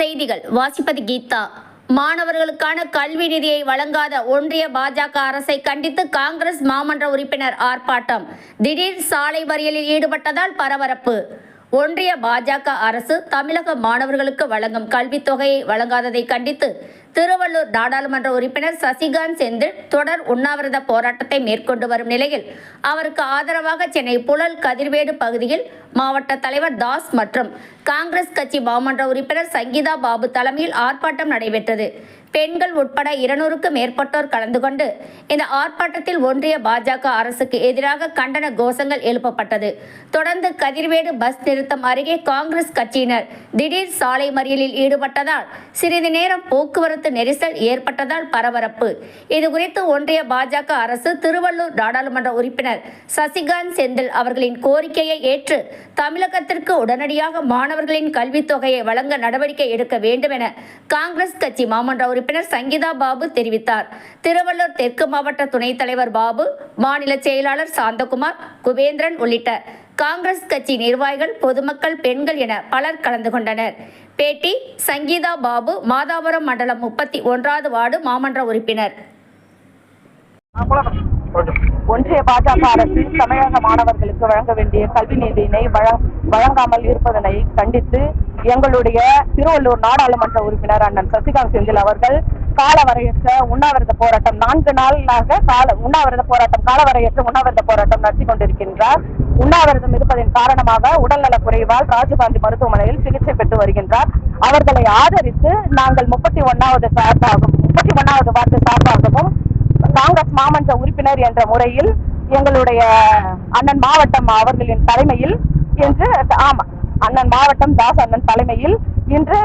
செய்திகள். வாசிப்பது கீதா. மாணவர்களுக்கான கல்வி நிதியை வழங்காத ஒன்றிய பாஜக அரசை கண்டித்து காங்கிரஸ் மாமன்ற உறுப்பினர் ஆர்ப்பாட்டம். திடீர் சாலை மறியலில் ஈடுபட்டதால் பரபரப்பு. ஒன்றிய பாஜக அரசு தமிழக மாணவர்களுக்கு வழங்கும் கல்வித் தொகையை வழங்காததை கண்டித்து திருவள்ளூர் நாடாளுமன்ற உறுப்பினர் சசிகாந்த் செந்தில் தொடர் உண்ணாவிரத போராட்டத்தை மேற்கொண்டு வரும் நிலையில் அவருக்கு ஆதரவாக சென்னை புழல் கதிர்வேடு பகுதியில் மாவட்ட தலைவர் தாஸ் மற்றும் காங்கிரஸ் கட்சி மாமன்ற உறுப்பினர் சங்கீதா பாபு தலைமையில் ஆர்ப்பாட்டம் நடைபெற்றது. பெண்கள் உட்பட இருநூறுக்கும் மேற்பட்டோர் கலந்து கொண்டு இந்த ஆர்ப்பாட்டத்தில் ஒன்றிய பாஜக அரசுக்கு எதிராக கண்டன கோஷங்கள் எழுப்பப்பட்டது. தொடர்ந்து கதிர்வேடு பஸ் நிறுத்தம் அருகே காங்கிரஸ் கட்சியினர் திடீர் சாலை மறியலில் ஈடுபட்டதால் சிறிது நேரம் போக்குவரத்து நெரிசல் ஏற்பட்டதால் பரபரப்பு. இதுகுறித்து ஒன்றிய பாஜக அரசு திருவள்ளூர் நாடாளுமன்ற உறுப்பினர் சசிகாந்த் செந்தில் அவர்களின் கோரிக்கையை ஏற்று தமிழகத்திற்கு உடனடியாக மாணவர்களின் கல்வித் தொகையை வழங்க நடவடிக்கை எடுக்க வேண்டும் என காங்கிரஸ் கட்சி மாமன்ற உறுப்பினர் சங்கீதா பாபு தெரிவித்தார். திருவள்ளூர் தெற்கு மாவட்ட துணைத் தலைவர் பாபு மாநில செயலாளர் சாந்தகுமார் குபேந்திரன் உள்ளிட்ட காங்கிரஸ் கட்சி நிர்வாகிகள் பொதுமக்கள் பெண்கள் என பலர் கலந்து கொண்டனர். பேட்டி சங்கீதா பாபு மாதாபுரம் மண்டலம் முப்பத்தி ஒன்றாவது வார்டு மாமன்ற உறுப்பினர். ஒன்றிய பாஜக அரசு தமிழக மாணவர்களுக்கு வழங்க வேண்டிய கல்வி நிதியினை வழ- வழங்காமல் இருப்பதனை கண்டித்து எங்களுடைய திருவள்ளூர் நாடாளுமன்ற உறுப்பினர் அண்ணன் சசிகாந்த் செந்தில் அவர்கள் காலவரையற்ற உண்ணாவிரத போராட்டம் நான்கு நாளாக கால உண்ணாவிரத போராட்டம் காலவரையற்ற உண்ணாவிரத போராட்டம் நடத்தி கொண்டிருக்கின்றார். உண்ணாவிரதம் இருப்பதன் காரணமாக உடல்நலக் குறைவால் ராஜீவ்காந்தி மருத்துவமனையில் சிகிச்சை பெற்று வருகின்றார். அவர்களை ஆதரித்து நாங்கள் முப்பத்தி ஒன்னாவது சார்பாகும் முப்பத்தி ஒன்னாவது வார்டு சார்பாகவும் காங்கிரஸ் மாமன்ற உறுப்பினர் என்ற முறையில் எங்களுடைய அண்ணன் மாவட்டம் அவர்களின் தலைமையில் இன்று ஆமா அண்ணன் மாவட்டம் தாஸ் அண்ணன் தலைமையில் இன்று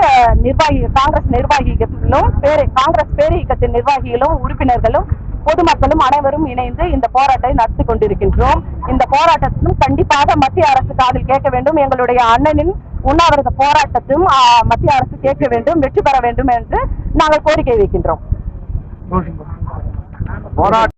நிர்வாகி காங்கிரஸ் நிர்வாகிகளும் பேரு காங்கிரஸ் பேரியக்கத்தின் நிர்வாகிகளும் உறுப்பினர்களும் பொதுமக்களும் அனைவரும் இணைந்து இந்த போராட்டத்தை நடத்தி கொண்டிருக்கின்றோம். இந்த போராட்டத்திலும் கண்டிப்பாக மத்திய அரசு காதில் கேட்க வேண்டும். எங்களுடைய அண்ணனின் உண்ணாவிரத போராட்டத்தையும் மத்திய அரசு கேட்க வேண்டும் வெற்றி பெற வேண்டும் என்று நாங்கள் கோரிக்கை வைக்கின்றோம். போராட்டம்